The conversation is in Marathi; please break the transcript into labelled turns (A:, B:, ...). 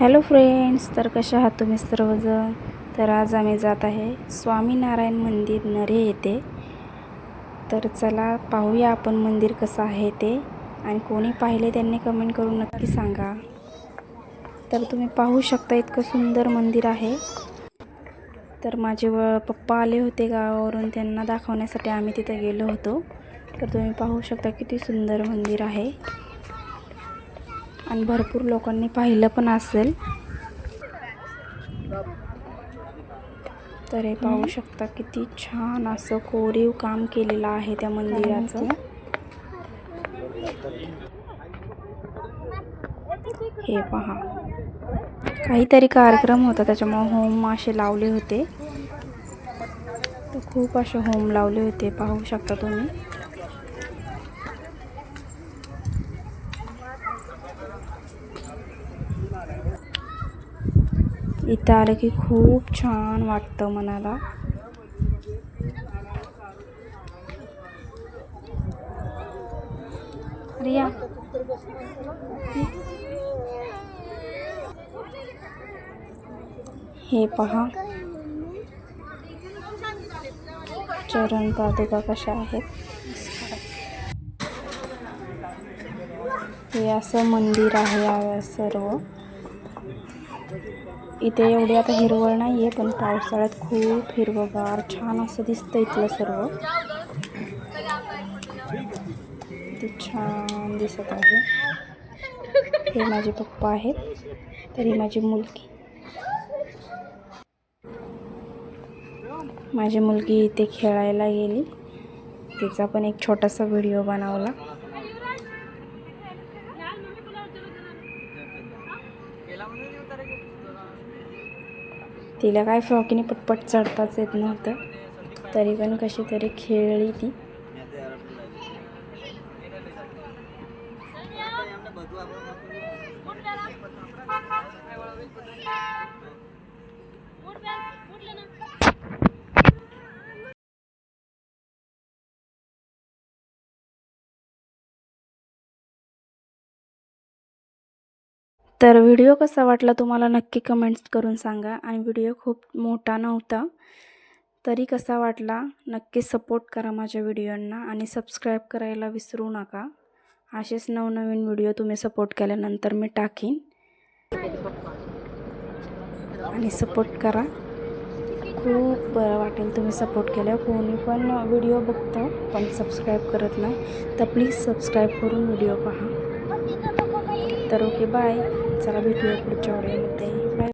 A: हॅलो फ्रेंड्स तर कशा आहात तुम्ही सर्वजण? तर आज आम्ही जात आहे स्वामीनारायण मंदिर नरे येथे. तर चला पाहूया आपण मंदिर कसं आहे ते आणि कोणी पाहिले त्यांनी कमेंट करून नक्की सांगा. तर तुम्ही पाहू शकता इतकं सुंदर मंदिर आहे. तर माझे व पप्पा आले होते गावावरून त्यांना दाखवण्यासाठी आम्ही तिथे गेलो होतो. तर तुम्ही पाहू शकता किती सुंदर मंदिर आहे. आणि भरपूर लोकांनी पाहिलं पण असेल. तर हे पाहू शकता किती छान असं कोरीव काम केलेलं आहे त्या मंदिराचं. हे पहा. काहीतरी कार्यक्रम होता त्याच्यामुळे होम असे लावले होते. तर खूप असे होम लावले होते पाहू शकता तुम्ही. इथं आलं की खूप छान वाटतं मनाला. रिया हे पहा. चरण पादुका कशा आहेत? हे असं मंदिर आहे या सर्व. इथे एवढी आता हिरवळ नाही आहे पण पावसाळ्यात खूप हिरवगार छान असं दिसतं इथलं सर्व. ते छान दिसत आहे. हे माझे पप्पा आहेत तरी माझी मुलगी. माझी मुलगी इथे खेळायला गेली. तिचा पण एक छोटासा व्हिडिओ बनवला. तिला काय फ्रॉकीने पटपट चढताच येत नव्हतं. तरी पण कशी तरी खेळली ती. तर व्हिडिओ कसा वाटला तुम्हाला नक्की कमेंट्स करून सांगा. आणि व्हिडिओ खूप मोठा नव्हता तरी कसा वाटला? नक्की सपोर्ट करा माझ्या व्हिडिओंना आणि सबस्क्राईब करायला विसरू नका. असेच नवनवीन व्हिडिओ तुम्ही सपोर्ट केल्यानंतर मी टाकीन. आणि सपोर्ट करा. खूप बरं वाटेल तुम्ही सपोर्ट केल्यावर. कोणी पण व्हिडिओ बघतो पण सबस्क्राईब करत नाही तर प्लीज सबस्क्राईब करून व्हिडिओ पहा. तर ओके बाय चला भेटूया पुढच्या वेळेमध्ये